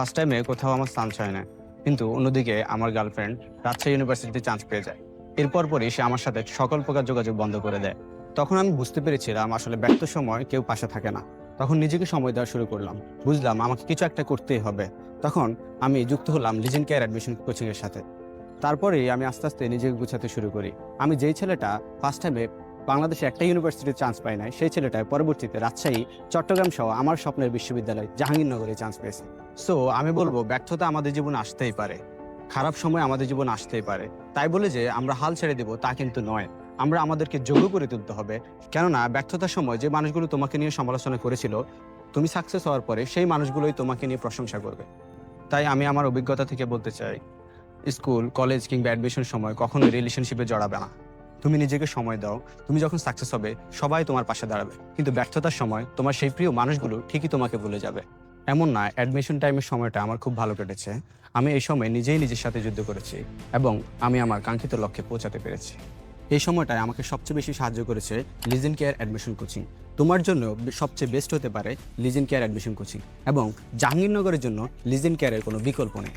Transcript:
First টাইমে কোথাও আমার চান্স হয় না। কিন্তু অন্যদিকে আমার গার্লফ্রেন্ড রাজশাহী ইউনিভার্সিটিতে চান্স পেয়ে যায়। এরপর পরই সে আমার সাথে সকল প্রকার যোগাযোগ বন্ধ করে দেয়। তখন আমি বুঝতে পেরেছিলাম আসলে ব্যর্থ সময় কেউ পাশে থাকে না। তখন নিজেকে সময় দেওয়া শুরু করলাম। বুঝলাম আমাকে কিছু একটা করতেই হবে। তখন আমি যুক্ত হলাম লিজেন কেয়ার অ্যাডমিশন কোচিংয়ের সাথে। তারপরেই আমি আস্তে আস্তে নিজেকে গুছাতে শুরু করি। আমি যেই ছেলেটা ফার্স্ট টাইমে বাংলাদেশে একটা ইউনিভার্সিটির চান্স পাই নাই। সেই ছেলেটা পরবর্তীতে রাজশাহী, চট্টগ্রাম সহ আমার স্বপ্নের বিশ্ববিদ্যালয় জাহাঙ্গীরনগরে চান্স পেয়েছে। সো আমি বলব, ব্যর্থতা আমাদের জীবনে আসতেই পারে। খারাপ সময় আমাদের জীবন আসতেই পারে। তাই বলে যে, আমরা হাল ছেড়ে দেব তা কিন্তু নয়। আমরা আমাদেরকে যোগ্য করে তুলতে হবে। কেননা, ব্যর্থতার সময় যে মানুষগুলো তোমাকে নিয়ে সমালোচনা করেছিল, তুমি সাকসেস হওয়ার পরে সেই মানুষগুলোই তোমাকে নিয়ে প্রশংসা করবে। তাই আমি আমার অভিজ্ঞতা থেকে বলতে চাই, স্কুল কলেজ কিংবা অ্যাডমিশন সময় কখনো রিলেশনশিপে জড়াবে না। তুমি নিজেকে সময় দাও, তুমি যখন সাকসেস হবে, সবাই তোমার পাশে দাঁড়াবে। কিন্তু ব্যর্থতার সময় তোমার সেই প্রিয় মানুষগুলো ঠিকই তোমাকে ভুলে যাবে। এমন না অ্যাডমিশন টাইমের সময়টা আমার খুব ভালো কেটেছে। আমি এই সময় নিজেই নিজের সাথে যুদ্ধ করেছি এবং আমি আমার কাঙ্ক্ষিত লক্ষ্যে পৌঁছাতে পেরেছি। এই সময়টায় আমাকে সবচেয়ে বেশি সাহায্য করেছে লিজেন কেয়ার অ্যাডমিশন কোচিং তোমার জন্য সবচেয়ে বেস্ট হতে পারে লিজেন কেয়ার অ্যাডমিশন কোচিং এবং জাহাঙ্গীরনগরের জন্য লিজেন কেয়ারের কোনো বিকল্প নেই।